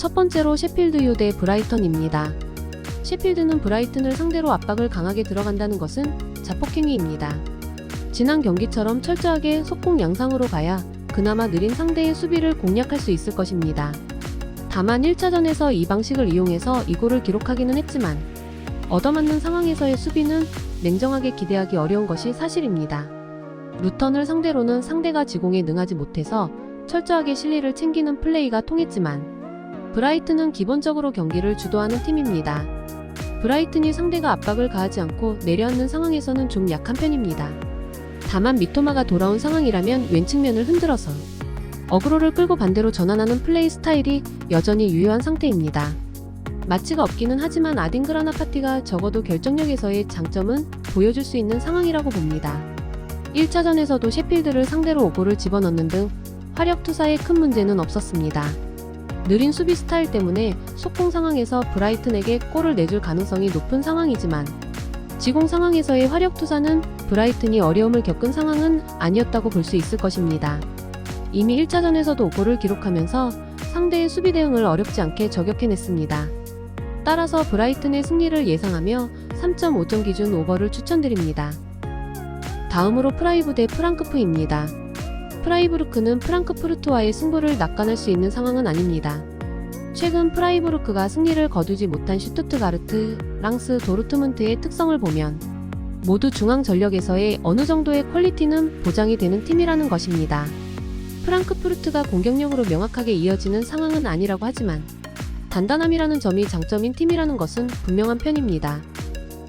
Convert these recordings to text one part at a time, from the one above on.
첫 번째로 셰필드 유 대 브라이턴입니다. 셰필드는 브라이튼을 상대로 압박을 강하게 들어간다는 것은 자폭행위입니다. 지난 경기처럼 철저하게 속공 양상으로 가야 그나마 느린 상대의 수비를 공략할 수 있을 것입니다. 다만 1차전에서 이 방식을 이용해서 이골을 기록하기는 했지만 얻어맞는 상황에서의 수비는 냉정하게 기대하기 어려운 것이 사실입니다. 루턴을 상대로는 상대가 지공에 능하지 못해서 철저하게 실리를 챙기는 플레이가 통했지만 브라이튼은 기본적으로 경기를 주도하는 팀입니다. 브라이튼이 상대가 압박을 가하지 않고 내려앉는 상황에서는 좀 약한 편입니다. 다만 미토마가 돌아온 상황이라면 왼 측면을 흔들어서 어그로를 끌고 반대로 전환하는 플레이 스타일이 여전히 유효한 상태입니다. 마치가 없기는 하지만 아딩그라나 파티가 적어도 결정력에서의 장점은 보여줄 수 있는 상황이라고 봅니다. 1차전에서도 셰필드를 상대로 오골을 집어넣는 등 화력 투사에 큰 문제는 없었습니다. 느린 수비 스타일 때문에 속공 상황에서 브라이튼에게 골을 내줄 가능성이 높은 상황이지만 지공 상황에서의 화력 투사는 브라이튼이 어려움을 겪은 상황은 아니었다고 볼 수 있을 것입니다. 이미 1차전에서도 오골을 기록하면서 상대의 수비 대응을 어렵지 않게 저격해냈습니다. 따라서 브라이튼의 승리를 예상하며 3.5점 기준 오버를 추천드립니다. 다음으로 프라이브 대 프랑크프입니다. 프라이부르크는 프랑크푸르트와의 승부를 낙관할 수 있는 상황은 아닙니다. 최근 프라이부르크가 승리를 거두지 못한 슈투트가르트, 랑스, 도르트문트의 특성을 보면 모두 중앙 전력에서의 어느 정도의 퀄리티는 보장이 되는 팀이라는 것입니다. 프랑크푸르트가 공격력으로 명확하게 이어지는 상황은 아니라고 하지만 단단함이라는 점이 장점인 팀이라는 것은 분명한 편입니다.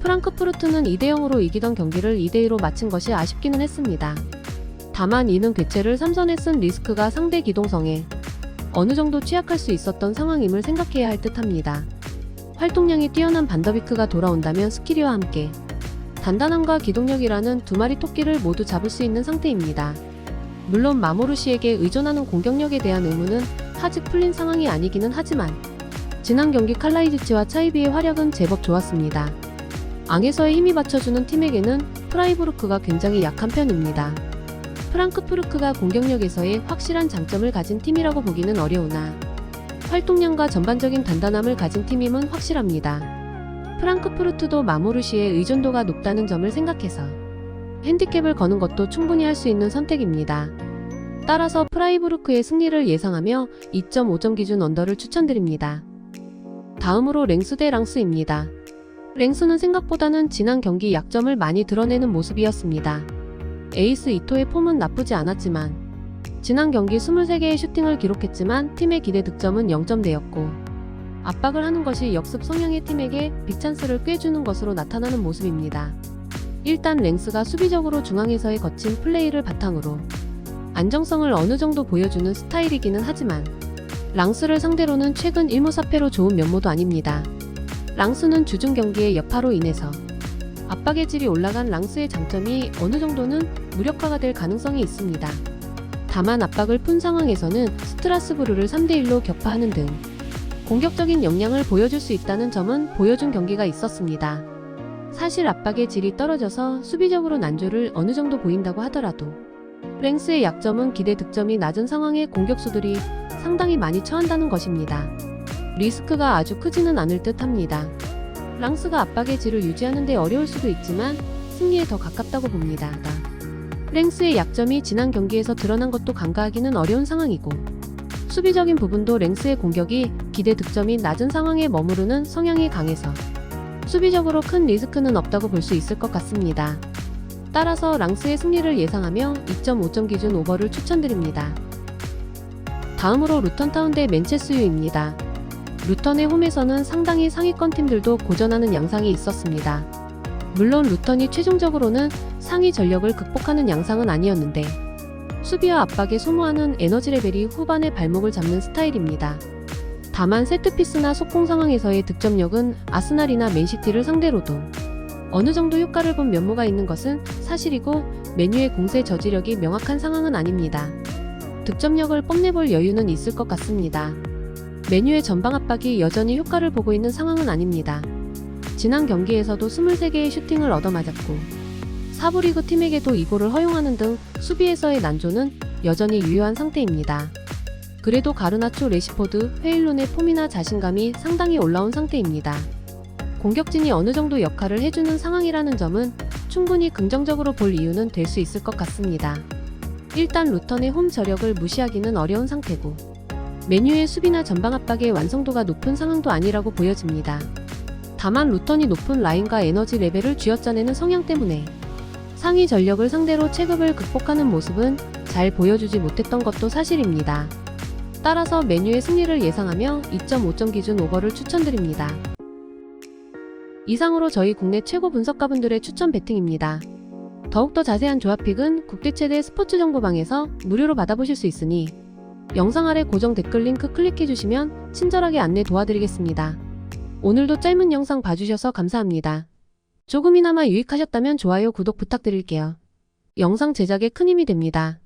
프랑크푸르트는 2대 0으로 이기던 경기를 2대 2로 마친 것이 아쉽기는 했습니다. 다만 이는 교체를 3선에 쓴 리스크가 상대 기동성에 어느 정도 취약할 수 있었던 상황임을 생각해야 할 듯합니다. 활동량이 뛰어난 반더비크가 돌아온다면 스키리와 함께 단단함과 기동력이라는 두 마리 토끼를 모두 잡을 수 있는 상태입니다. 물론 마모르시에게 의존하는 공격력에 대한 의무는 아직 풀린 상황이 아니기는 하지만 지난 경기 칼라이지치와 차이비의 활약은 제법 좋았습니다. 앙에서의 힘이 받쳐주는 팀에게는 프라이부르크가 굉장히 약한 편입니다. 프랑크푸르크가 공격력에서의 확실한 장점을 가진 팀이라고 보기는 어려우나 활동량과 전반적인 단단함을 가진 팀임은 확실합니다. 프랑크푸르트도 마모르시의 의존도가 높다는 점을 생각해서 핸디캡을 거는 것도 충분히 할 수 있는 선택입니다. 따라서 프라이부르크의 승리를 예상하며 2.5점 기준 언더를 추천드립니다. 다음으로 랭스 대 랑스입니다. 랭스는 생각보다는 지난 경기 약점을 많이 드러내는 모습이었습니다. 에이스 이토의 폼은 나쁘지 않았지만 지난 경기 23개의 슈팅을 기록했지만 팀의 기대 득점은 0점대였고 압박을 하는 것이 역습 성향의 팀에게 빅찬스를 꿰주는 것으로 나타나는 모습입니다. 일단 랭스가 수비적으로 중앙에서의 거친 플레이를 바탕으로 안정성을 어느 정도 보여주는 스타일이기는 하지만 랑스를 상대로는 최근 1무 4패로 좋은 면모도 아닙니다. 랑스는 주중 경기의 여파로 인해서 압박의 질이 올라간 랑스의 장점이 어느 정도는 무력화가 될 가능성이 있습니다. 다만 압박을 푼 상황에서는 스트라스부르를 3대1로 격파하는 등 공격적인 역량을 보여줄 수 있다는 점은 보여준 경기가 있었습니다. 사실 압박의 질이 떨어져서 수비적으로 난조를 어느 정도 보인다고 하더라도 랭스의 약점은 기대 득점이 낮은 상황의 공격수들이 상당히 많이 처한다는 것입니다. 리스크가 아주 크지는 않을 듯 합니다. 랑스가 압박의 질을 유지하는 데 어려울 수도 있지만 승리에 더 가깝다고 봅니다. 랭스의 약점이 지난 경기에서 드러난 것도 간과하기는 어려운 상황이고 수비적인 부분도 랭스의 공격이 기대 득점이 낮은 상황에 머무르는 성향이 강해서 수비적으로 큰 리스크는 없다고 볼 수 있을 것 같습니다. 따라서 랑스의 승리를 예상하며 2.5점 기준 오버를 추천드립니다. 다음으로 루턴타운 대 맨체스유입니다. 루턴의 홈에서는 상당히 상위권 팀들도 고전하는 양상이 있었습니다. 물론 루턴이 최종적으로는 상위 전력을 극복하는 양상은 아니었는데 수비와 압박에 소모하는 에너지 레벨이 후반에 발목을 잡는 스타일입니다. 다만 세트피스나 속공 상황에서의 득점력은 아스날이나 맨시티를 상대로도 어느 정도 효과를 본 면모가 있는 것은 사실이고 메뉴의 공세 저지력이 명확한 상황은 아닙니다. 득점력을 뽐내볼 여유는 있을 것 같습니다. 메뉴의 전방 압박이 여전히 효과를 보고 있는 상황은 아닙니다. 지난 경기에서도 23개의 슈팅을 얻어맞았고 사부리그 팀에게도 이골을 허용하는 등 수비에서의 난조는 여전히 유효한 상태입니다. 그래도 가르나초 레시포드, 페일론의 폼이나 자신감이 상당히 올라온 상태입니다. 공격진이 어느 정도 역할을 해주는 상황이라는 점은 충분히 긍정적으로 볼 이유는 될 수 있을 것 같습니다. 일단 루턴의 홈 저력을 무시하기는 어려운 상태고 메뉴의 수비나 전방 압박의 완성도가 높은 상황도 아니라고 보여집니다. 다만 루턴이 높은 라인과 에너지 레벨을 쥐어짜내는 성향 때문에 상위 전력을 상대로 체급을 극복하는 모습은 잘 보여주지 못했던 것도 사실입니다. 따라서 메뉴의 승리를 예상하며 2.5점 기준 오버를 추천드립니다. 이상으로 저희 국내 최고 분석가분들의 추천 배팅입니다. 더욱더 자세한 조합픽은 국대 최대 스포츠 정보방에서 무료로 받아보실 수 있으니 영상 아래 고정 댓글 링크 클릭해주시면 친절하게 안내 도와드리겠습니다. 오늘도 짧은 영상 봐주셔서 감사합니다. 조금이나마 유익하셨다면 좋아요, 구독 부탁드릴게요. 영상 제작에 큰 힘이 됩니다.